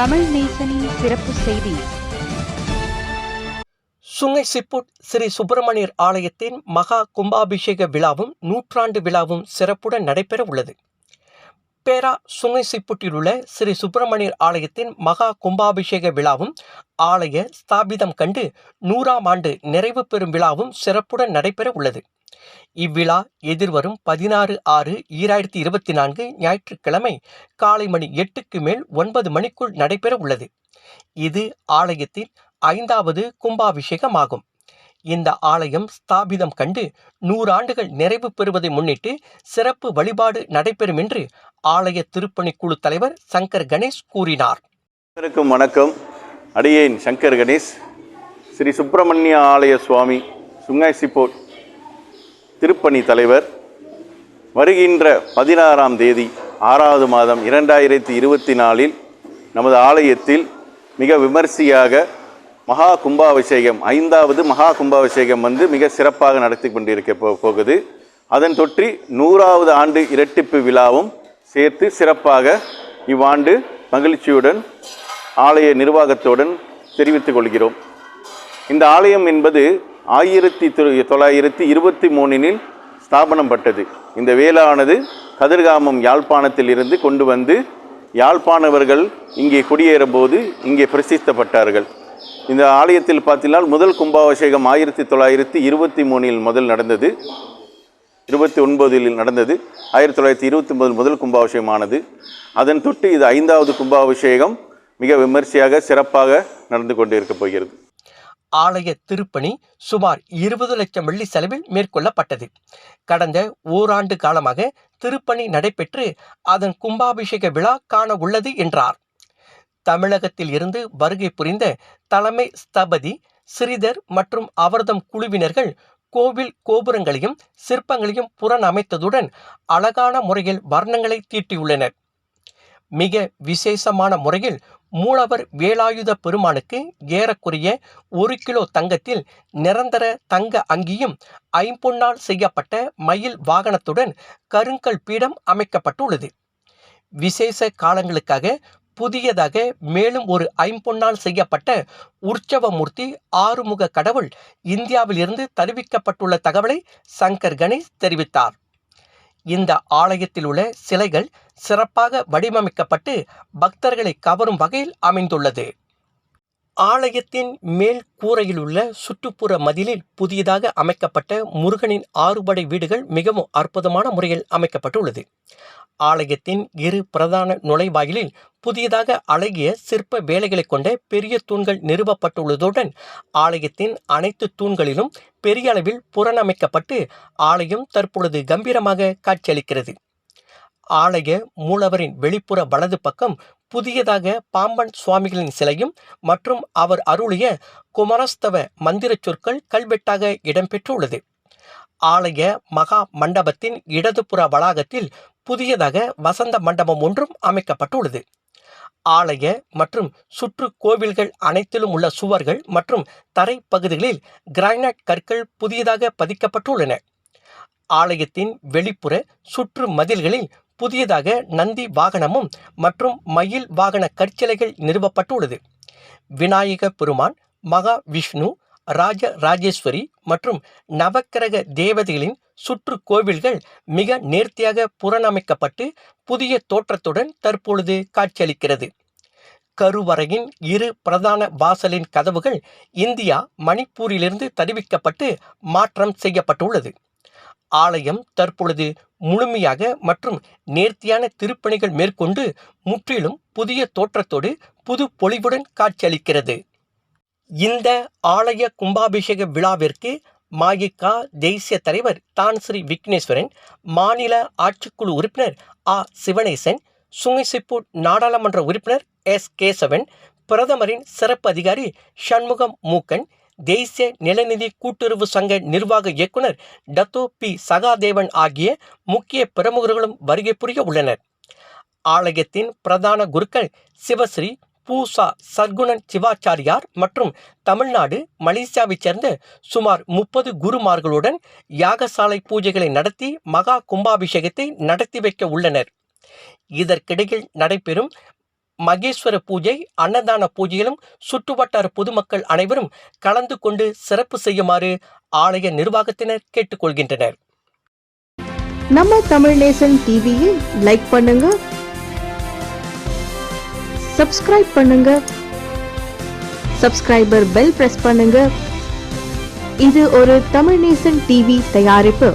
தமிழ் நேசனின் சிறப்பு செய்தி. சுங்கை சிப்புட் ஸ்ரீ சுப்பிரமணியர் ஆலயத்தின் மகா கும்பாபிஷேக விழாவும் நூற்றாண்டு விழாவும் சிறப்புடன் நடைபெற உள்ளது. பேரா சுங்கை சிப்புட்டில் உள்ள ஸ்ரீ சுப்பிரமணியர் ஆலயத்தின் மகா கும்பாபிஷேக விழாவும் ஆலய ஸ்தாபிதம் கண்டு நூறாம் ஆண்டு நிறைவு பெறும் விழாவும் சிறப்புடன் நடைபெற உள்ளது. இவ்விழா எதிர்வரும் பதினாறு ஆறு ஈராயிரத்தி இருபத்தி நான்கு ஞாயிற்றுக்கிழமை காலை மணி எட்டுக்கு மேல் ஒன்பது மணிக்குள் நடைபெற உள்ளது. இது ஆலயத்தின் ஐந்தாவது கும்பாபிஷேகமாகும். இந்த ஆலயம் ஸ்தாபிதம் கண்டு நூறாண்டுகள் நிறைவு பெறுவதை முன்னிட்டு சிறப்பு வழிபாடு நடைபெறும் என்று ஆலய திருப்பணி குழு தலைவர் சங்கர் கணேஷ் கூறினார். வணக்கம். அடியேன் சங்கர் கணேஷ். ஸ்ரீ சுப்பிரமணிய ஆலய சுவாமி சுங்காய் சிப்போட். திருப்பணி தலைவர். வருகின்ற பதினாறாம் தேதி ஆறாவது மாதம் இரண்டாயிரத்தி இருபத்தி நாலில் நமது ஆலயத்தில் மிக விமர்சையாக மகா கும்பாபிஷேகம் ஐந்தாவது மகா கும்பாபிஷேகம் வந்து மிக சிறப்பாக நடத்தி கொண்டிருக்க போ போகுது. அதன் தொற்றி நூறாவது ஆண்டு இரட்டிப்பு விழாவும் சேர்த்து சிறப்பாக இவ்வாண்டு மகிழ்ச்சியுடன் ஆலய நிர்வாகத்துடன் தெரிவித்துக் கொள்கிறோம். இந்த ஆலயம் என்பது ஆயிரத்தி தொ- தொள்ளாயிரத்தி இருபத்தி மூணினில் ஸ்தாபனம் பட்டது. இந்த வேலானது கதிர்காமம் யாழ்ப்பாணத்தில் இருந்து கொண்டு வந்து யாழ்ப்பாணவர்கள் இங்கே குடியேறும்போது இங்கே பிரசித்தப்பட்டார்கள். இந்த ஆலயத்தில் பார்த்தினால் முதல் கும்பாபிஷேகம் ஆயிரத்தி தொள்ளாயிரத்தி இருபத்தி மூணில் முதல் நடந்தது. இருபத்தி ஒன்பதில் நடந்தது. ஆயிரத்தி தொள்ளாயிரத்தி இருபத்தி ஒன்பதில் முதல் கும்பாபிஷேகமானது. அதன் தொட்டு இது ஐந்தாவது கும்பாபிஷேகம் மிக விமர்சையாக சிறப்பாக நடந்து கொண்டிருக்கப் போகிறது. ஆலய திருப்பணி சுமார் இருபது லட்சம் வெள்ளி செலவில் மேற்கொள்ளப்பட்டது. கடந்த ஓராண்டு காலமாக திருப்பணி நடைபெற்று அதன் கும்பாபிஷேக விழா காண உள்ளது என்றார். தமிழகத்தில் இருந்து வருகை புரிந்த தலைமை ஸ்தபதி ஸ்ரீதர் மற்றும் அவர்தம் குழுவினர்கள் கோவில் கோபுரங்களையும் சிற்பங்களையும் புறணமைத்ததுடன் அழகான முறையில் வர்ணங்களை தீட்டியுள்ளனர். மிக விசேஷமான முறையில் மூலவர் வேலாயுத பெருமானுக்கு ஏறக்குறைய ஒரு கிலோ தங்கத்தில் நிரந்தர தங்க அங்கியும் ஐம்பொன்னால் செய்யப்பட்ட மயில் வாகனத்துடன் கருங்கல் பீடம் அமைக்கப்பட்டுள்ளது. விசேஷ காலங்களுக்காக புதியதாக மேலும் ஒரு ஐம்பொன்னால் செய்யப்பட்ட உற்சவமூர்த்தி ஆறுமுக கடவுள் இந்தியாவிலிருந்து தெரிவிக்கப்பட்டுள்ள தகவலை சங்கர் கணேஷ் தெரிவித்தார். இந்த ஆலயத்தில் உள்ள சிலைகள் சிறப்பாக வடிவமைக்கப்பட்டு பக்தர்களை கவரும் வகையில் அமைந்துள்ளது. ஆலயத்தின் மேல் கூரையில் உள்ள சுற்றுப்புற மதிலில் புதியதாக அமைக்கப்பட்ட முருகனின் ஆறுபடை வீடுகள் மிகவும் அற்புதமான முறையில் அமைக்கப்பட்டுள்ளது. ஆலயத்தின் இரு பிரதான நுழைவாயிலில் புதியதாக அழகிய சிற்ப வேலைகளை கொண்ட பெரிய தூண்கள் நிறுவப்பட்டுள்ளதுடன் ஆலயத்தின் அனைத்து தூண்களிலும் பெரிய அளவில் புறணமைக்கப்பட்டு ஆலயம் தற்பொழுது கம்பீரமாக காட்சியளிக்கிறது. ஆலய மூலவரின் வெளிப்புற வலது பக்கம் புதியதாக பாம்பன் சுவாமிகளின் சிலையும் மற்றும் அவர் அருளிய குமரஸ்தவ மந்திரச் சொற்கள் கல்வெட்டாக இடம்பெற்றுள்ளது. ஆலய மகா மண்டபத்தின் இடதுபுற வளாகத்தில் புதியதாக வசந்த மண்டபம் ஒன்றும் அமைக்கப்பட்டுள்ளது. ஆலய மற்றும் சுற்று கோவில்கள் அனைத்திலும் உள்ள சுவர்கள் மற்றும் தரை பகுதிகளில் கிரானைட் கற்கள் புதியதாக பதிக்கப்பட்டுள்ளன. ஆலயத்தின் வெளிப்புற சுற்று மதில்களில் புதியதாக நந்தி வாகனமும் மற்றும் மயில் வாகன கற்சிலைகள் நிறுவப்பட்டுள்ளது. விநாயக பெருமான் மகா விஷ்ணு ராஜ ராஜேஸ்வரி மற்றும் நவக்கிரக தேவதைகளின் சுற்று கோவில்கள் மிக நேர்த்தியாக புறணமைக்கப்பட்டு புதிய தோற்றத்துடன் தற்பொழுது காட்சியளிக்கிறது. கருவறையின் இரு பிரதான வாசலின் கதவுகள் இந்தியா மணிப்பூரிலிருந்து தருவிக்கப்பட்டு மாற்றம் செய்யப்பட்டுள்ளது. ஆலயம் தற்பொழுது முழுமையாக மற்றும் நேர்த்தியான திருப்பணிகள் மேற்கொண்டு முற்றிலும் புதிய தோற்றத்தோடு புது பொலிவுடன் காட்சியளிக்கிறது. இந்த ஆலய கும்பாபிஷேக விழாவிற்கு மாயிக்கா தேசிய தலைவர் தான் ஸ்ரீ விக்னேஸ்வரன் மாநில ஆட்சிக்குழு உறுப்பினர் ஆ. சிவனேசன் சுங்கைசிப்பூர் நாடாளுமன்ற உறுப்பினர் எஸ். கேசவன் பிரதமரின் சிறப்பு அதிகாரி சண்முகம் மூக்கன் தேசிய நிலநிதி கூட்டுறவு சங்க நிர்வாக இயக்குனர் டத்தோ பி சகாதேவன் ஆகிய முக்கிய பிரமுகர்களும் வருகை புரிய உள்ளனர். ஆலயத்தின் பிரதான குருக்கள் சிவஸ்ரீ பூசா சர்க்குணன் சிவாச்சாரியார் மற்றும் தமிழ்நாடு மலேசியாவைச் சேர்ந்த சுமார் முப்பது குருமார்களுடன் யாகசாலை பூஜைகளை நடத்தி மகா கும்பாபிஷேகத்தை நடத்தி வைக்க உள்ளனர். இதற்கிடையில் நடைபெறும் மகேஸ்வர பூஜை அன்னதான பூஜையிலும் சுற்றுவட்டார பொதுமக்கள் அனைவரும் கலந்து கொண்டு சிறப்பு செய்யுமாறு ஆலய நிர்வாகத்தினர் கேட்டுக்கொள்கின்றனர். நம்ம தமிழ் நேசன் டிவியை லைக் பண்ணுங்க சப்ஸ்கிரைப் பண்ணுங்க சப்ஸ்கிரைபர் பெல் பிரஸ் பண்ணுங்க. இது ஒரு தமிழ் நேசன் டிவி தயாரிப்பு.